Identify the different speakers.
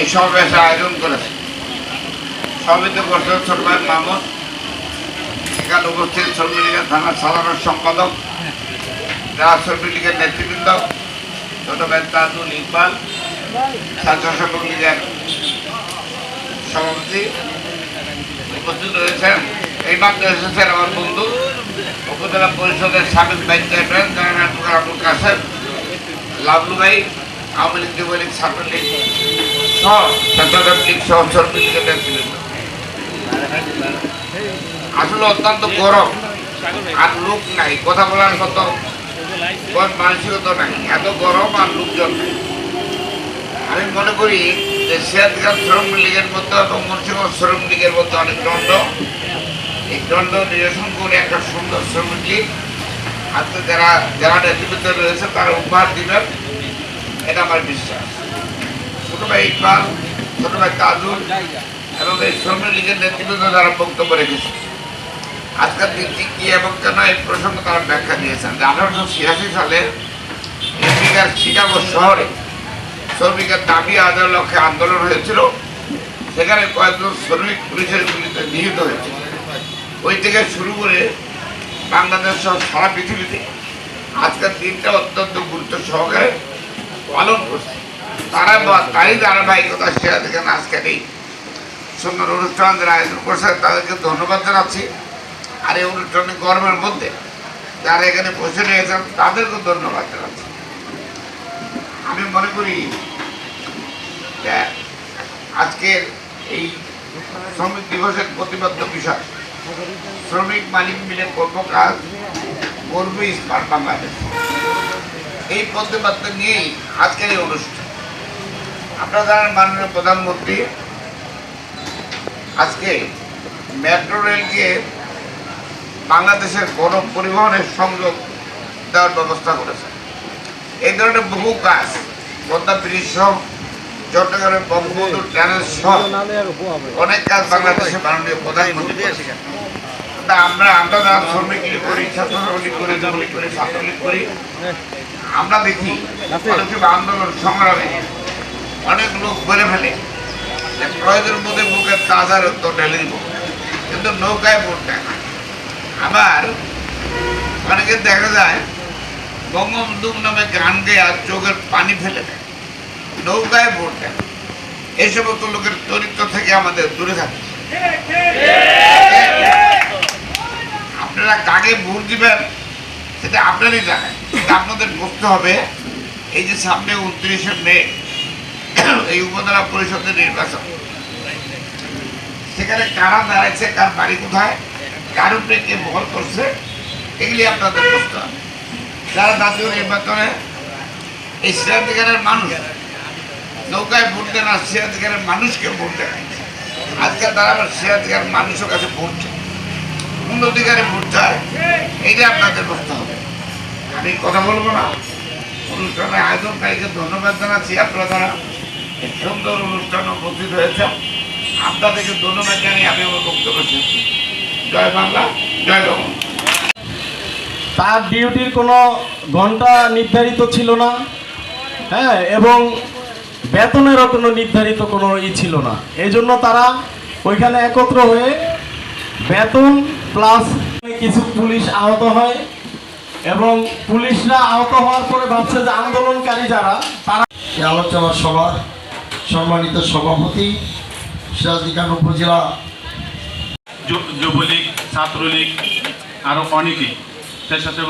Speaker 1: এই সমাবেশের আয়োজন করেছে। সমিতি করছে ছোট ভাই মামুন এখানে উপস্থিত শ্রমিক লীগের থানার সাধারণ সম্পাদক যারা শ্রমিক লীগের নেতৃবৃন্দ, ছোট তাজুল ইকবাল ছাত্র শ্রমিক লীগের সভাপতি উপস্থিত রয়েছেন। এই মাত্র এসেছেন আমার বন্ধু, উপজেলা পরিষদের সাবেক vice chairman, general Abdul Kasem Lavlu ভাই আসলে অত্যন্ত গরম। আর লোক নাই, কথা বলার মতো বদ মানসিকতা নাই। এত গরম আর লোকজন নাই। আমি মনে করি যে সিরাজগান শ্রমিক লীগের মধ্যে এবং মুন্সিগঞ্জ শ্রমিক লীগের মধ্যে অনেক দ্বন্দ্ব। এই দ্বন্দ্ব নিরসন করে একটা সুন্দর শ্রমিক লীগ আজকে যারা যারা নেতৃবৃন্দ রয়েছে, তারা উপহার দিবেন। এটা আমার বিশ্বাস। ছোট ভাই ইকবাল, ছোট ভাই তাজুল এবং এই শ্রমিক লীগের নেতৃবৃন্দ যারা বক্তব্য রেখেছে। আজকের দিনটি কি এবং কেন এই প্রসঙ্গে তারা ব্যাখ্যা দিয়েছেন। যে আঠারোশো ছিয়াশি সালে আমেরিকার শিকাগো শহরে শ্রমিকের দাবি আদায়ের লক্ষ্যে আন্দোলন হয়েছিল। সেখানে কয়েকজন শ্রমিক পুলিশের গুলিতে নিহত হয়েছিল ওই থেকে শুরু করে বাংলাদেশ সহ সারা পৃথিবীতে আজকের দিনটা অত্যন্ত গুরুত্ব সহকারে পালন করছে। তারা তারই ধারাবাহিকতা থেকে আজকের এই সুন্দর অনুষ্ঠান যারা আয়োজন করছে, তাদেরকে ধন্যবাদ জানাচ্ছি। আর এই অনুষ্ঠানে গরমের মধ্যে যারা এখানে বসে রয়েছেন, তাদেরকে ধন্যবাদ জানাচ্ছি। আমি মনে করি আজকের এই শ্রমিক দিবসের প্রতিবদ্ধ বিষয়, শ্রমিক মালিক মিলে করব কাজ, করবে স্মার্ট বাংলাদেশ। এই প্রতিবাদ্য নিয়েই আজকের এই অনুষ্ঠান। আপনারা জানেন মাননীয় প্রধানমন্ত্রী আজকে মেট্রো রেলকে বাংলাদেশের গণ পরিবহনের সংযোগ দেওয়ার ব্যবস্থা করেছে এই ধরনের বহু কাজ, পদ্মা ব্রিজ সহ, চট্টগ্রামের বঙ্গবন্ধু ট্যানেল সহ, অনেক কাজ বাংলাদেশের মাননীয় প্রধানমন্ত্রী তা আমরা আমরা যারা শ্রমিক করি ছাত্র করি যুবলীগ করি ছাত্রলীগ করি আমরা দেখি অনেক আন্দোলন সংগ্রামে অনেক লোক বলে ফেলে যে প্রয়োজনের মধ্যে বুকের তাজার উত্তর ঢেলে দিব কিন্তু নৌকায় ভোট দেয় না। আবার অনেকে দেখা যায় বঙ্গবন্ধু নামে গান গেয়ে আর চোখের পানি ফেলে দেয় নৌকায় ভোট দেয় এই সমস্ত লোকের চরিত্র থেকে আমাদের দূরে থাকে কাকে ভোট দিবেন সেটা আপনারই জানেন। আপনাদের বুঝতে হবে। এই যে সামনে উনত্রিশে মে, এই উপজেলা পরিষদের নির্বাচন। সেখানে কারা দাঁড়াইছে, কার বাড়ি কোথায়, কার উপরে কে বহল করছে, এগুলি আপনাদের বুঝতে হবে। যারা জাতীয় নির্বাচনে এই সিরাধিকারের মানুষ, নৌকায় ভোট দেন আর সিরাধিকারের মানুষকে ভোট দেয় আজকাল তারা আবার সিরাধিকার মানুষের কাছে ভোট চায়। কোন অধিকারে ভোট চায়? এইটা আপনাদের বুঝতে হবে। আমি কথা বলব না। অনুষ্ঠানের আয়োজনকারীকে ধন্যবাদ জানাচ্ছি। আপনারা যারা সুন্দর অনুষ্ঠানে উপস্থিত হয়েছে আপনাদেরকে ধন্যবাদ জানিয়ে আমি আমার বক্তব্য শেষ। জয় বাংলা জয় বাংলা
Speaker 2: তার ডিউটির কোনো ঘণ্টা নির্ধারিত ছিল না। হ্যাঁ এবং বেতনেরও কোনো নির্ধারিত কোনো ই ছিল না। এই জন্য তারা ওইখানে একত্র হয়ে বেতন প্লাস কিছু পুলিশ আহত হয় এবং পুলিশরা আহত হওয়ার পরে ভাবছে যে আন্দোলনকারী যারা তারা
Speaker 3: এই আলোচনা সভা সম্মানিত সভাপতি সিরাজিকান উপজেলা
Speaker 4: যু- যুবলীগ ছাত্রলীগ আরও অনেকেই স্বেচ্ছাসেবক